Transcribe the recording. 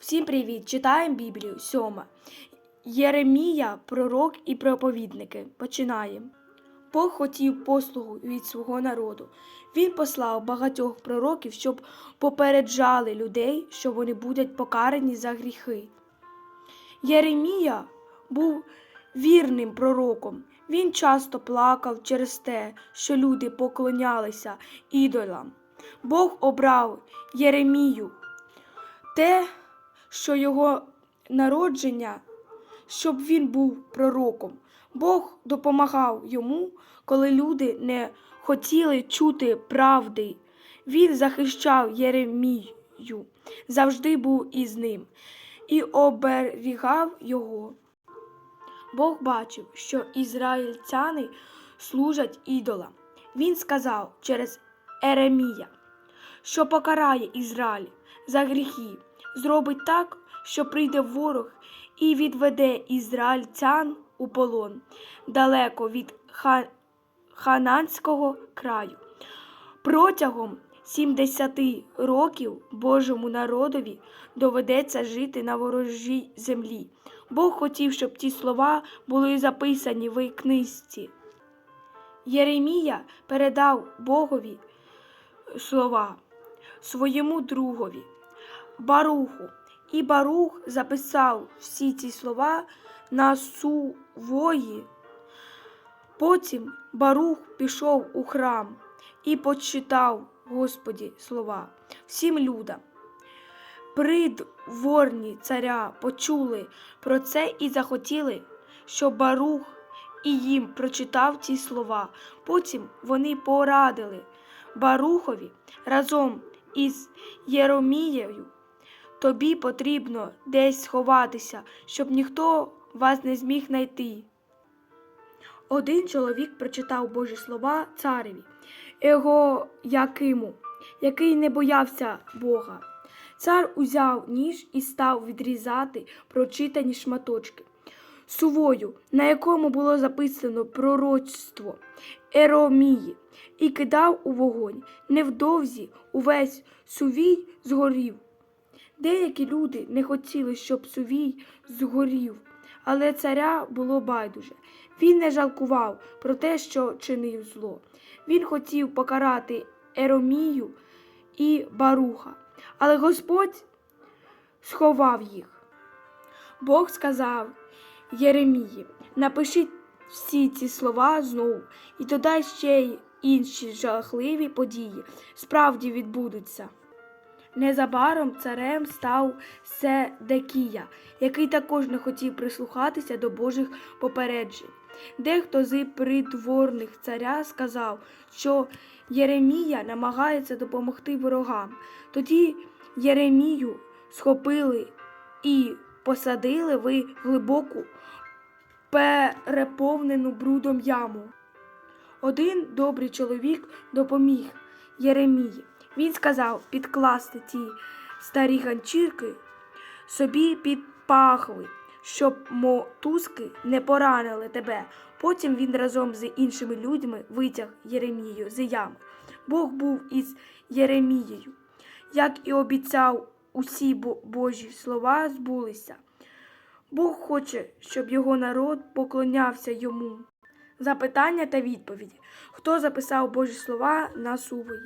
Всім привіт! Читаємо Біблію. Сьома. Єремія, пророк і проповідники. Починаємо. Бог хотів послугу від свого народу. Він послав багатьох пророків, щоб попереджали людей, що вони будуть покарані за гріхи. Єремія був вірним пророком. Він часто плакав через те, що люди поклонялися ідолам. Бог обрав Єремію те, що його народження, щоб він був пророком. Бог допомагав йому, коли люди не хотіли чути правди. Він захищав Єремію, завжди був із ним і оберігав його. Бог бачив, що ізраїльтяни служать ідолам. Він сказав через Еремія, що покарає Ізраїль за гріхи, зробить так, що прийде ворог і відведе ізраїльтян у полон далеко від ха... хананського краю. Протягом 70 років Божому народові доведеться жити на ворожій землі. Бог хотів, щоб ті слова були записані в книжці. Єремія передав Богові слова своєму другові Баруху. І Барух записав всі ці слова на сувої. Потім Барух пішов у храм і почитав Господі слова всім людям. Придворні царя почули про це і захотіли, щоб Барух і їм прочитав ці слова. Потім вони порадили Барухові разом із Єромією. Тобі потрібно десь сховатися, щоб ніхто вас не зміг знайти. Один чоловік прочитав Божі слова цареві, Его Якиму, який не боявся Бога. Цар узяв ніж і став відрізати прочитані шматочки. Сувою, на якому було записано пророцтво Еромії, і кидав у вогонь. Невдовзі увесь сувій згорів. Деякі люди не хотіли, щоб сувій згорів, але царя було байдуже. Він не жалкував про те, що чинив зло. Він хотів покарати Еромію і Баруха, але Господь сховав їх. Бог сказав Єремії, напишіть всі ці слова знову і додай ще й інші жахливі події, справді відбудуться. Незабаром царем став Седекія, який також не хотів прислухатися до Божих попереджень. Дехто з придворних царя сказав, що Єремія намагається допомогти ворогам. Тоді Єремію схопили і посадили в глибоку, переповнену брудом яму. Один добрий чоловік допоміг Єремії. Він сказав підкласти ті старі ганчірки собі під пахви, щоб мотузки не поранили тебе. Потім він разом з іншими людьми витяг Єремію з ями. Бог був із Єремією. Як і обіцяв, усі Божі слова збулися. Бог хоче, щоб його народ поклонявся йому. Запитання та відповіді. Хто записав Божі слова на сувої?